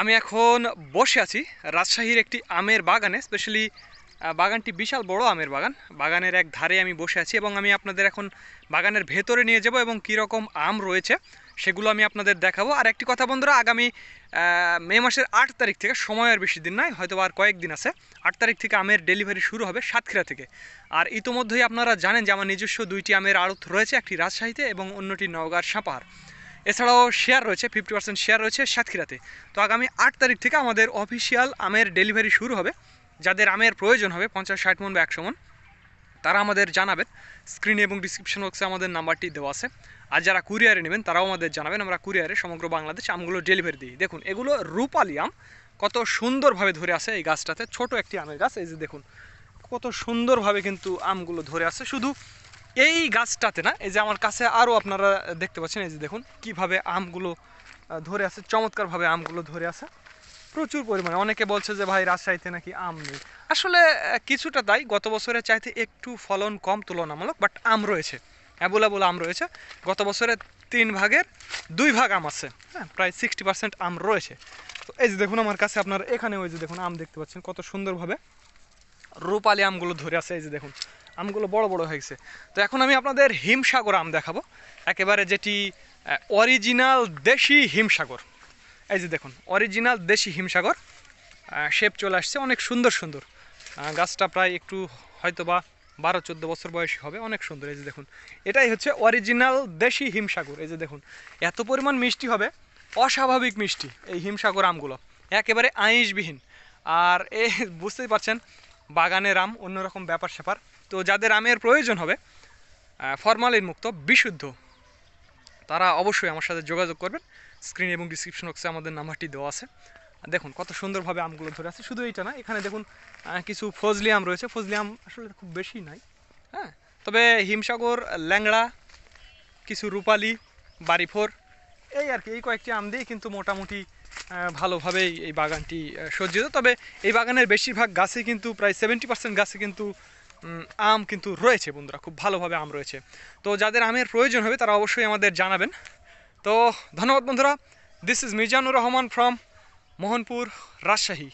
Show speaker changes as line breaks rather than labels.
আমি এখন বসে আছি রাজশাহীর একটি আমের বাগানে স্পেশালি বাগানটি বিশাল বড় আমের বাগান। বাগানের এক ধারে আমি বসে আছি এবং আমি আপনাদের এখন বাগানের ভেতরে নিয়ে যাব এবং কী রকম আম রয়েছে সেগুলো আমি আপনাদের দেখাবো। আর একটি কথা বন্ধুরা, আগামী মে মাসের আট তারিখ থেকে সময় আর বেশি দিন নয়, হয়তো আর কয়েকদিন আছে, আট তারিখ থেকে আমের ডেলিভারি শুরু হবে সাতক্ষীরা থেকে। আর ইতোমধ্যেই আপনারা জানেন যে আমার নিজস্ব দুইটি আমের আড়ত রয়েছে, একটি রাজশাহীতে এবং অন্যটি নওগাঁর সাপাহার। এছাড়াও শেয়ার রয়েছে ফিফটি পার্সেন্ট শেয়ার রয়েছে সাতক্ষীরাতে। তো আগামী আট তারিখ থেকে আমাদের অফিসিয়াল আমের ডেলিভারি শুরু হবে। যাদের আমের প্রয়োজন হবে, পঞ্চাশ, ষাট মন বা একশো মন, তারা আমাদের জানাবেন। স্ক্রিনে এবং ডিসক্রিপশন বক্সে আমাদের নাম্বারটি দেওয়া আছে। আর যারা কুরিয়ারে নেবেন, তারাও আমাদের জানাবেন। আমরা কুরিয়ারে সমগ্র বাংলাদেশ আমগুলো ডেলিভারি দিই। দেখুন, এগুলো রূপালি আম। কত সুন্দরভাবে ধরে আছে এই গাছটাতে। ছোট একটি আমের গাছ, এই যে দেখুন, কত সুন্দরভাবে কিন্তু আমগুলো ধরে আছে। শুধু এই গাছটাতে না, এই যে আমার কাছে আরও আপনারা দেখতে পাচ্ছেন, এই যে দেখুন কীভাবে আমগুলো ধরে আছে, চমৎকারভাবে আমগুলো ধরে আছে। প্রচুর পরিমাণে। অনেকে বলছে যে, ভাই, রাজশাহীতে নাকি আম নেই? আসলে কিছুটা তাই। গত বছরের চাইতে একটু ফলন কম, তুলনামূলক, বাট আম রয়েছে। অ্যাভেলেবল আম রয়েছে। গত বছরে তিন ভাগের দুই ভাগ আম আছে। হ্যাঁ প্রায় সিক্সটি পার্সেন্ট আম রয়েছে। তো এই যে দেখুন আমার কাছে আপনার এখানে ওই যে দেখুন আম দেখতে পাচ্ছেন, কত সুন্দরভাবে। রূপালি আমগুলো ধরে আছে, এই যে দেখুন, আমগুলো বড় বড় হয়েছে তো এখন আমি আপনাদের হিমসাগর আম দেখাবো। একেবারে যেটি অরিজিনাল দেশি হিমসাগর। এই যে দেখুন অরিজিনাল দেশি হিমসাগর শেপ চলে আসছে অনেক সুন্দর সুন্দর। গাছটা প্রায় একটু হয়তো বা বারো চোদ্দ বছর বয়সী হবে, অনেক সুন্দর। এই যে দেখুন, এটাই হচ্ছে অরিজিনাল দেশি হিমসাগর। এই যে দেখুন, এত পরিমাণ মিষ্টি হবে, অস্বাভাবিক মিষ্টি এই হিমসাগর আমগুলো। একেবারে আইঁশবিহীন আর এ, বুঝতেই পারছেন বাগানের আম অন্যরকম ব্যাপার স্যাপার। তো যাদের আমের প্রয়োজন হবে ফরমালিন মুক্ত বিশুদ্ধ, তারা অবশ্যই আমার সাথে যোগাযোগ করবেন। স্ক্রিন এবং ডিসক্রিপশন বক্সে আমাদের নাম্বারটি দেওয়া আছে। দেখুন, কত সুন্দরভাবে আমগুলো ধরে আছে। শুধু এইটা না, এখানে দেখুন কিছু ফজলি আম রয়েছে। ফজলি আম আসলে খুব বেশি নাই হ্যাঁ? তবে হিমসাগর, ল্যাংড়া, কিছু রূপালি বাড়িফোর এই আর কি, এই কয়েকটি আম দিয়ে কিন্তু মোটামুটি ভালোভাবেই এই বাগানটি সজ্জিত। তবে এই বাগানের বেশিরভাগ গাছে কিন্তু, প্রায় সেভেন্টি পার্সেন্ট গাছে কিন্তু আম কিন্তু রয়েছে বন্ধুরা, খুব ভালোভাবে আম রয়েছে। তো যাদের আমের প্রয়োজন হবে, তারা অবশ্যই আমাদের জানাবেন। তো ধন্যবাদ বন্ধুরা। This is Mizanur Rahman from Mohanpur, Rajshahi.